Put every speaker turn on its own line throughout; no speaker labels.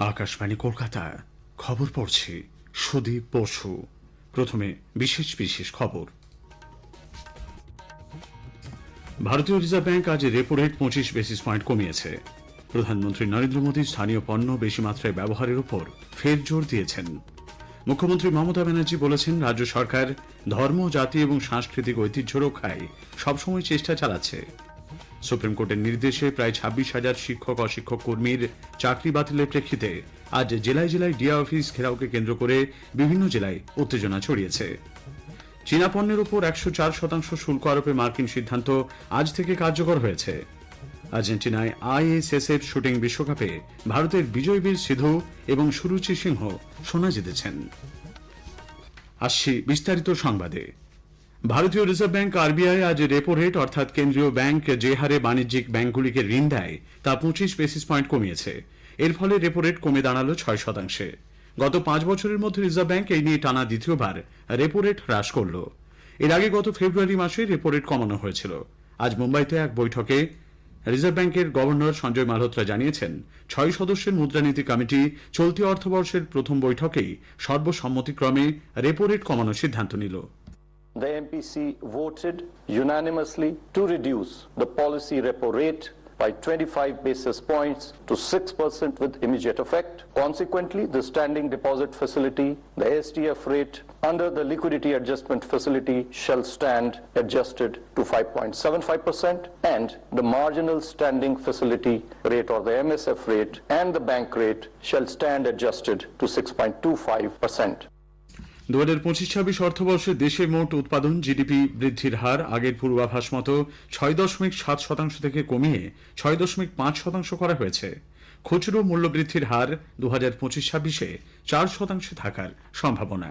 আকাশবাণী কলকাতা খবর পড়ছি সুদীপ বসু। প্রথমে বিশেষ বিশেষ খবর। ভারতীয় রিজার্ভ ব্যাংক আজ রেপো রেট পঁচিশ বেসিস পয়েন্ট কমিয়েছে। প্রধানমন্ত্রী নরেন্দ্র মোদী স্থানীয় পণ্য বেশি মাত্রায় ব্যবহারের উপর ফের জোর দিয়েছেন। মুখ্যমন্ত্রী মমতা ব্যানার্জি বলেছেন, রাজ্য সরকার ধর্ম, জাতি এবং সাংস্কৃতিক ঐতিহ্য রক্ষায় সবসময় চেষ্টা চালাচ্ছে। সুপ্রিম কোর্টের নির্দেশে প্রায় ছাব্বিশ হাজার শিক্ষক অশিক্ষক কর্মীর চাকরি বাতিলের প্রেক্ষিতে আজ জেলায় জেলায় ডিআ অফিস ঘেরাওকে কেন্দ্র করে বিভিন্ন জেলায় উত্তেজনা ছড়িয়েছে। চীনা পণ্যের উপর একশো চার শতাংশ শুল্ক আরোপের মার্কিন সিদ্ধান্ত আজ থেকে কার্যকর হয়েছে। আর্জেন্টিনায় আইএসএসএফ শুটিং বিশ্বকাপে ভারতের বিজয়বীর সিধু এবং সুরুচি সিংহ সোনা জিতেছেন। আসছি বিস্তারিত সংবাদে। ভারতীয় রিজার্ভ ব্যাংক আরবিআই আজ রেপো রেট অর্থাৎ কেন্দ্রীয় ব্যাংক যে হারে বাণিজ্যিক ব্যাংকগুলিকে ঋণ দেয়, তা পঁচিশ বেসিস পয়েন্ট কমিয়েছে। এর ফলে রেপো রেট কমে দাঁড়াল ছয় শতাংশে। গত পাঁচ বছরের মধ্যে রিজার্ভ ব্যাংক এই নিয়ে টানা দ্বিতীয়বার রেপো রেট হ্রাস করল। এর আগে গত ফেব্রুয়ারি মাসে রেপো রেট কমানো হয়েছিল। আজ মুম্বাইতে এক বৈঠকে রিজার্ভ ব্যাংকের গভর্নর সঞ্জয় মালহোত্রা জানিয়েছেন, ছয় সদস্যের মুদ্রানীতি কমিটি চলতি অর্থবর্ষের প্রথম বৈঠকেই সর্বসম্মতিক্রমে রেপো রেট কমানোর সিদ্ধান্ত নিল।
The MPC voted unanimously to reduce the policy repo rate by 25 basis points to 6% with immediate effect. Consequently, the standing deposit facility, the STF rate under the liquidity adjustment facility shall stand adjusted to 5.75% and the marginal standing facility rate or the MSF rate and the bank rate shall stand adjusted to 6.25%.
দু হাজার পঁচিশ ছাব্বিশ অর্থবর্ষে দেশে মোট উৎপাদন, GDP বৃদ্ধির হার আগের পূর্বাভাস মতো ছয় দশমিক সাত শতাংশ থেকে কমিয়ে ছয় দশমিক পাঁচ শতাংশ করা হয়েছে। খুচরো মূল্য বৃদ্ধির হার দু হাজার পঁচিশ ছাব্বিশে চার শতাংশে থাকার সম্ভাবনা।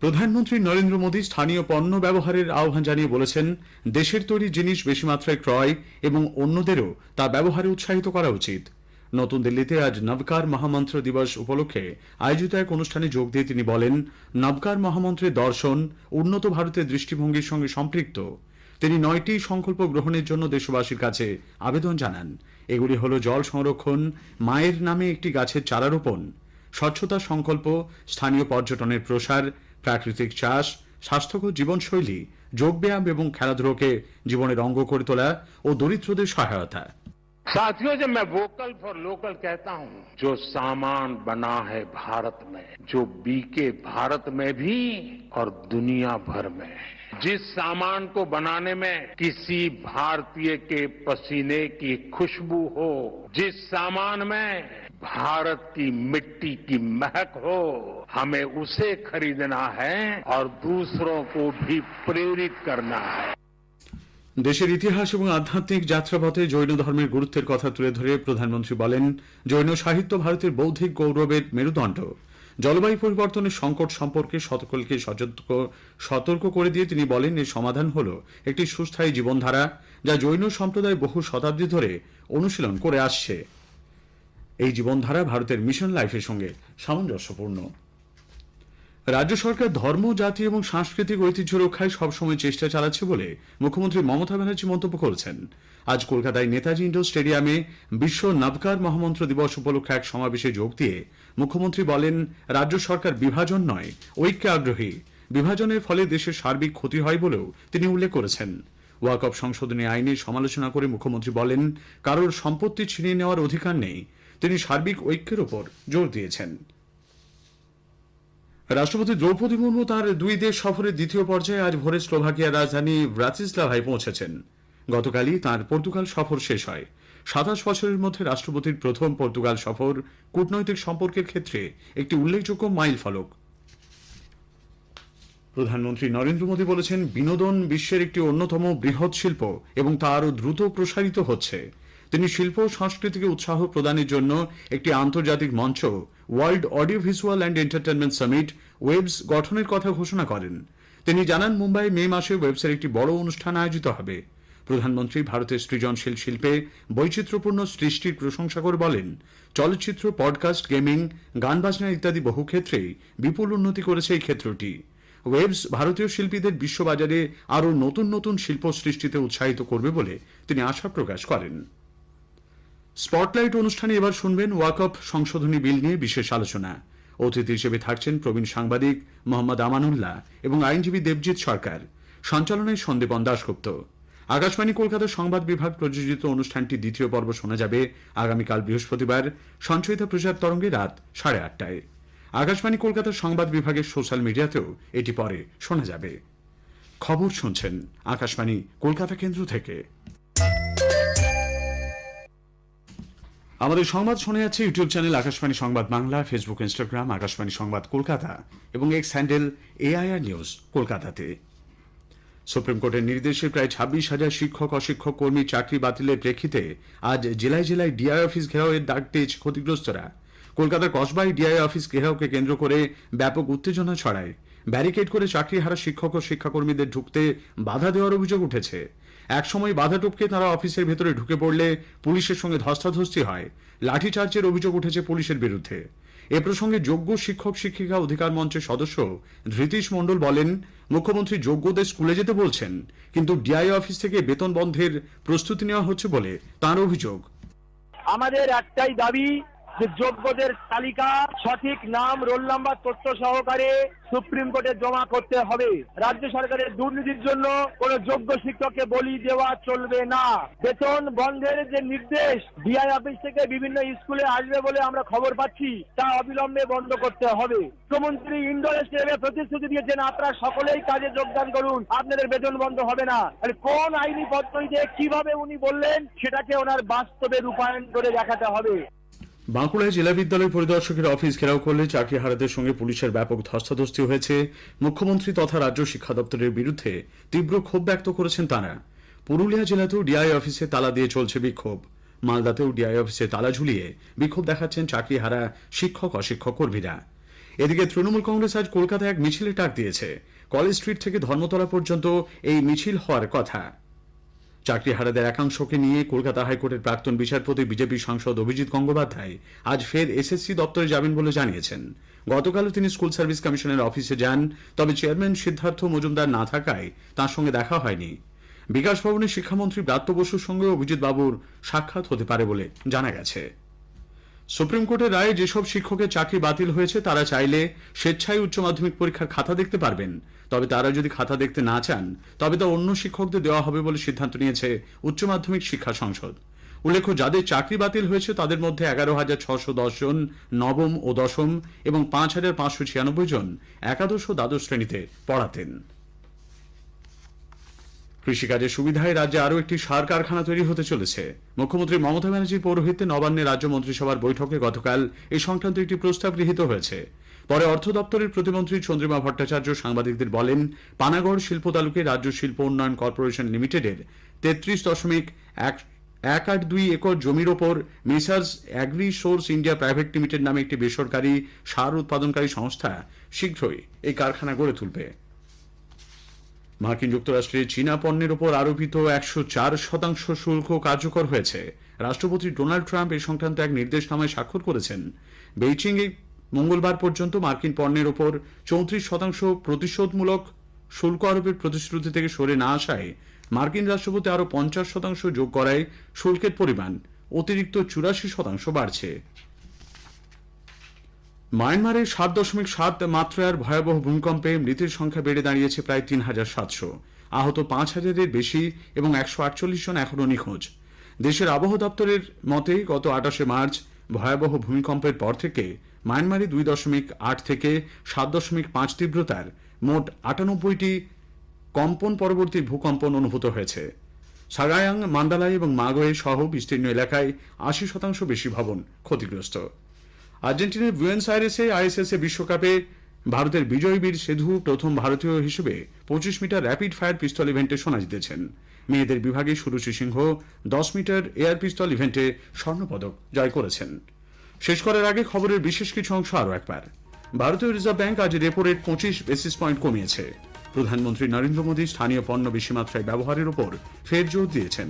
প্রধানমন্ত্রী নরেন্দ্র মোদী স্থানীয় পণ্য ব্যবহারের আহ্বান জানিয়ে বলেছেন, দেশের তৈরি জিনিস বেশি মাত্রায় ক্রয় এবং অন্যদেরও তা ব্যবহারে উৎসাহিত করা উচিত। নতুন দিল্লিতে আজ নবকার মহামন্ত্র দিবস উপলক্ষে আয়োজিত এক অনুষ্ঠানে যোগ দিয়ে তিনি বলেন, নবকার মহামন্ত্রের দর্শন উন্নত ভারতের দৃষ্টিভঙ্গির সঙ্গে সম্পৃক্ত। তিনি নয়টি সংকল্প গ্রহণের জন্য দেশবাসীর কাছে আবেদন জানান। এগুলি হল জল সংরক্ষণ, মায়ের নামে একটি গাছের চারা রোপণ, স্বচ্ছতা সংকল্প, স্থানীয় পর্যটনের প্রসার, প্রাকৃতিক চাষ, স্বাস্থ্যকর জীবনশৈলী যোগব্যায়াম এবং খেলাধুলোকে জীবনের অঙ্গ করে তোলা ও দরিদ্রদের সহায়তা।
साथियों, जब मैं वोकल फॉर लोकल कहता हूँ, जो सामान बना है भारत में, जो बीके भारत में भी और दुनिया भर में, जिस सामान को बनाने में किसी भारतीय के पसीने की खुशबू हो, जिस सामान में भारत की मिट्टी की महक हो, हमें उसे खरीदना है और दूसरों को भी प्रेरित करना है।
দেশের ইতিহাস এবং আধ্যাত্মিক যাত্রাপথে জৈন ধর্মের গুরুত্বের কথা তুলে ধরে প্রধানমন্ত্রী বলেন, জৈন সাহিত্য ভারতের বৌদ্ধিক গৌরবের মেরুদণ্ড। জলবায়ু পরিবর্তনের সংকট সম্পর্কে সকলকে সতর্ক করে দিয়ে তিনি বলেন, এর সমাধান হল একটি সুস্থায়ী জীবনধারা, যা জৈন সম্প্রদায় বহু শতাব্দী ধরে অনুশীলন করে আসছে। এই জীবনধারা ভারতের মিশন লাইফের সঙ্গে সামঞ্জস্যপূর্ণ। রাজ্য সরকার ধর্ম, জাতি এবং সাংস্কৃতিক ঐতিহ্য রক্ষায় সবসময় চেষ্টা চালাচ্ছে বলে মুখ্যমন্ত্রী মমতা ব্যানার্জি মন্তব্য করেছেন। আজ কলকাতায় নেতাজি ইন্ডোর স্টেডিয়ামে বিশ্ব নবকার মহামন্ত্র দিবস উপলক্ষে এক সমাবেশে যোগ দিয়ে মুখ্যমন্ত্রী বলেন, রাজ্য সরকার বিভাজন নয়, ঐক্যে আগ্রহী। বিভাজনের ফলে দেশের সার্বিক ক্ষতি হয় বলেও তিনি উল্লেখ করেছেন। ওয়াকফ সংশোধনী আইনে সমালোচনা করে মুখ্যমন্ত্রী বলেন, কারোর সম্পত্তি ছিনিয়ে নেওয়ার অধিকার নেই। তিনি সার্বিক ঐক্যের উপর জোর দিয়েছেন। রাষ্ট্রপতি দ্রৌপদী মুর্মু তার দুই দেশ সফরের দ্বিতীয় পর্যায়ে আজ ভোরে স্লোভাকিয়ার রাজধানী ব্রাতিসলাভায় পৌঁছেছেন। গতকালই তার পর্তুগাল সফর শেষ হয়। সাতাশ বছরের মধ্যে রাষ্ট্রপতির প্রথম পর্তুগাল সফর কূটনৈতিক সম্পর্কের ক্ষেত্রে একটি উল্লেখযোগ্য মাইল ফলক। প্রধানমন্ত্রী নরেন্দ্র মোদী বলেছেন, বিনোদন বিশ্বের একটি অন্যতম বৃহৎ শিল্প এবং তা আরও দ্রুত প্রসারিত হচ্ছে। তিনি শিল্প সংস্কৃতিকে উৎসাহ প্রদানের জন্য একটি আন্তর্জাতিক মঞ্চ world audio visual and entertainment summit, WAVES গঠনের কথা ঘোষণা করেন। তিনি জানান, মুম্বাই মে মাসে ওয়েবসের একটি বড় অনুষ্ঠান আয়োজিত হবে। প্রধানমন্ত্রী ভারতের সৃজনশীল শিল্পে বৈচিত্র্যপূর্ণ সৃষ্টির প্রশংসা করে বলেন, চলচ্চিত্র, পডকাস্ট, গেমিং, গান বাজনা ইত্যাদি বহু ক্ষেত্রেই বিপুল উন্নতি করেছে এই ক্ষেত্রটি। ওয়েবস ভারতীয় শিল্পীদের বিশ্ববাজারে আরও নতুন নতুন শিল্প সৃষ্টিতে উৎসাহিত করবে বলে তিনি আশা প্রকাশ করেন। স্পটলাইট অনুষ্ঠানে এবার শুনবেন ওয়াকফ সংশোধনী বিল নিয়ে বিশেষ আলোচনা। অতিথি হিসেবে থাকছেন প্রবীণ সাংবাদিক মোহাম্মদ আমানুল্লাহ এবং আইনজীবী দেবজিৎ সরকার। সঞ্চালনায় সন্দীপন দাশগুপ্ত। আকাশবাণী কলকাতার সংবাদ বিভাগ প্রযোজিত অনুষ্ঠানটি দ্বিতীয় পর্ব শোনা যাবে আগামীকাল বৃহস্পতিবার সঞ্চয়িতা প্রচার তরঙ্গে রাত সাড়ে আটটায়। আকাশবাণী কলকাতার সংবাদ বিভাগের সোশ্যাল মিডিয়াতেও এটি পরে শোনা যাবে। খবর শুনছেন আকাশবাণী কলকাতা কেন্দ্র থেকে। আমাদের সংবাদ শোনা যাচ্ছে ইউটিউব চ্যানেল আকাশবাণী সংবাদ বাংলা ফেসবুক ইনস্টাগ্রাম আকাশবাণী সংবাদ কলকাতা এবং এক্স হ্যান্ডেল এআইআর নিউজ কলকাতাতে। সুপ্রিম কোর্টের নির্দেশে প্রায় ছাব্বিশ হাজার শিক্ষক, অশিক্ষক, কর্মী চাকরি বাতিলের প্রেক্ষিতে আজ জেলায় জেলায় ডিআই অফিস ঘেরাওয়ের ডাক দিয়েছে ক্ষতিগ্রস্তরা। কলকাতার কসবাই ডিআই অফিস ঘেরাওকে কেন্দ্র করে ব্যাপক উত্তেজনা ছড়ায়। ব্যারিকেড করে চাকরি হারা শিক্ষক ও শিক্ষাকর্মীদের ঢুকতে বাধা দেওয়ার অভিযোগ উঠেছে। একসময় বাধা টপকে তারা অফিসের ভেতরে ঢুকে পড়লে পুলিশের সঙ্গে ধস্তাধস্তি হয়। লাঠিচার্জের অভিযোগ উঠেছে পুলিশের বিরুদ্ধে। এ প্রসঙ্গে যোগ্য শিক্ষক, শিক্ষিকা, অধিকার মঞ্চের সদস্য ধৃতীশ মণ্ডল বলেন, মুখ্যমন্ত্রী যোগ্যদের স্কুলে যেতে বলছেন, কিন্তু ডিআই অফিস থেকে বেতন বন্ধের প্রস্তুতি নেওয়া হচ্ছে বলে তার অভিযোগ।
আমাদের একটাই দাবি যোগ্যদের তালিকা, সঠিক নাম, রোল নাম্বার, তথ্য সহকারে সুপ্রিম কোর্টে জমা করতে হবে। রাজ্য সরকারের দুর্নীতির জন্য কোন যোগ্য শিক্ষককে বলি দেওয়া চলবে না। বেতন বন্ধের যে নির্দেশ, ডিআই অফিস থেকে বিভিন্ন স্কুলে আসবে বলে আমরা খবর পাচ্ছি, তা অবিলম্বে বন্ধ করতে হবে। মুখ্যমন্ত্রী ইন্ডোর স্টেডিয়ামে প্রতিশ্রুতি দিয়েছেন, আপনারা সকলেই কাজে যোগদান করুন, আপনাদের বেতন বন্ধ হবে না। কোন আইনি পদ্ধতিতে কীভাবে উনি বললেন, সেটাকে ওনার বাস্তবে রূপায়ণ করে দেখাতে হবে।
বাঁকুড়ায় জেলা বিদ্যালয় পরিদর্শকের অফিস ঘেরাও করলে চাকরি হারাদের সঙ্গে পুলিশের ব্যাপক ধস্তাধস্তি হয়েছে। মুখ্যমন্ত্রী তথা রাজ্য শিক্ষা দপ্তরের বিরুদ্ধে তীব্র ক্ষোভ ব্যক্ত করেছেন তারা। পুরুলিয়া জেলাতেও ডিআই অফিসে তালা দিয়ে চলছে বিক্ষোভ। মালদাতেও ডিআই অফিসে তালা ঝুলিয়ে বিক্ষোভ দেখাচ্ছেন চাকরি হারা শিক্ষক, অশিক্ষক কর্মীরা। এদিকে তৃণমূল কংগ্রেস আজ কলকাতায় এক মিছিলের ডাক দিয়েছে। কলেজ স্ট্রিট থেকে ধর্মতলা পর্যন্ত এই মিছিল হওয়ার কথা। চাকরিহারাদের একাংশকে নিয়ে কলকাতা হাইকোর্টের প্রাক্তন বিচারপতি, বিজেপি সাংসদ অভিজিৎ গঙ্গোপাধ্যায় আজ ফের এসএসসি দপ্তরে যাবেন বলে জানিয়েছেন। গতকালও তিনি স্কুল সার্ভিস কমিশনের অফিসে যান, তবে চেয়ারম্যান সিদ্ধার্থ মজুমদার না থাকায় তাঁর সঙ্গে দেখা হয়নি। বিকাশ ভবনে শিক্ষামন্ত্রী ব্রাত্য বসুর সঙ্গে অভিজিৎ বাবুর সাক্ষাৎ হতে পারে বলে জানা গেছে। সুপ্রিম কোর্টের রায়ে যেসব শিক্ষকের চাকরি বাতিল হয়েছে, তারা চাইলে স্বেচ্ছায় উচ্চ মাধ্যমিক পরীক্ষার খাতা দেখতে পারবেন। তবে তারা যদি খাতা দেখতে না চান, তবে তা অন্য শিক্ষকদের দেওয়া হবে বলে সিদ্ধান্ত নিয়েছে উচ্চ মাধ্যমিক শিক্ষা সংসদ। উল্লেখ্য, যাদের চাকরি বাতিল হয়েছে, তাদের মধ্যে এগারো হাজার ছশো দশ জন নবম ও দশম এবং পাঁচ হাজার পাঁচশো ছিয়ানব্বই জন একাদশ ও দ্বাদশ শ্রেণীতে পড়াতেন। কৃষিকাজের সুবিধায় রাজ্যে আরও একটি সার কারখানা তৈরি হতে চলেছে। মুখ্যমন্ত্রী মমতা ব্যানার্জির পৌরোহিত্যে নবান্নে রাজ্য মন্ত্রিসভার বৈঠকে গতকাল এই সংক্রান্ত একটি প্রস্তাব গৃহীত হয়েছে। পরে অর্থ দপ্তরের প্রতিমন্ত্রী চন্দ্রিমা ভট্টাচার্য সাংবাদিকদের বলেন, পানাগড় শিল্প তালুকে রাজ্য শিল্প উন্নয়ন কর্পোরেশন লিমিটেডের তেত্রিশ দশমিক এক এক আট দুই একর জমির ওপর messrs agri source India private limited নামে একটি বেসরকারি সার উৎপাদনকারী সংস্থা শীঘ্রই এই কারখানা গড়ে তুলবে। মার্কিন যুক্তরাষ্ট্রে চীনা পণ্যের উপর আরোপিত একশো চার শতাংশ শুল্ক কার্যকর হয়েছে। রাষ্ট্রপতি ডোনাল্ড ট্রাম্প এই সংক্রান্ত এক নির্দেশনামায় স্বাক্ষর করেছেন। বেইচিং এ মঙ্গলবার পর্যন্ত মার্কিন পণ্যের উপর চৌত্রিশ শতাংশ প্রতিশোধমূলক শুল্ক আরোপের প্রতিশ্রুতি থেকে সরে না আসায় মার্কিন রাষ্ট্রপতি আরও পঞ্চাশ শতাংশ যোগ করায় শুল্কের পরিমাণ অতিরিক্ত চুরাশি শতাংশ বাড়ছে। মায়ানমারে সাত দশমিক সাত মাত্রার ভয়াবহ ভূমিকম্পে মৃতের সংখ্যা বেড়ে দাঁড়িয়েছে প্রায় তিন হাজার সাতশো। আহত পাঁচ হাজারের বেশি এবং একশো আটচল্লিশ জন এখনও নিখোঁজ। দেশের আবহাওয়া দপ্তরের মতে গত আটাশে মার্চ ভয়াবহ ভূমিকম্পের পর থেকে মায়ানমারে দুই দশমিক আট থেকে সাত দশমিক পাঁচ তীব্রতার মোট আটানব্বইটি কম্পন পরবর্তী ভূকম্পন অনুভূত হয়েছে। সাগায়াং, মান্দালাই এবং মাগোয়ে সহ বিস্তীর্ণ এলাকায় আশি শতাংশ বেশি ভবন ক্ষতিগ্রস্ত। আর্জেন্টিনার বুয়েন্স আইরেসে আইএসএসএ বিশ্বকাপে ভারতের বিজয়বীর সেধু প্রথম ভারতীয় হিসেবে পঁচিশ মিটার র্যাপিড ফায়ার পিস্তল ইভেন্টে সোনা জিতেছেন। মেয়েদের বিভাগে সুরুচি সিংহ দশ মিটার এয়ার পিস্তল ইভেন্টে স্বর্ণপদক জয় করেছেন। শেষ করার আগে খবরের বিশেষ কিছু অংশ আরও একবার। ভারতীয় রিজার্ভ ব্যাংক আজ রেপো রেট পঁচিশ বেসিস পয়েন্ট কমিয়েছে। প্রধানমন্ত্রী নরেন্দ্র মোদী স্থানীয় পণ্য বেশি মাত্রায় ব্যবহারের উপর ফের জোর দিয়েছেন।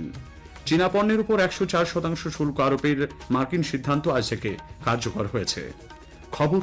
চীনা পণ্যের উপর একশো চার শতাংশ শুল্ক আরোপের মার্কিন সিদ্ধান্ত আজ থেকে কার্যকর হয়েছে। খবর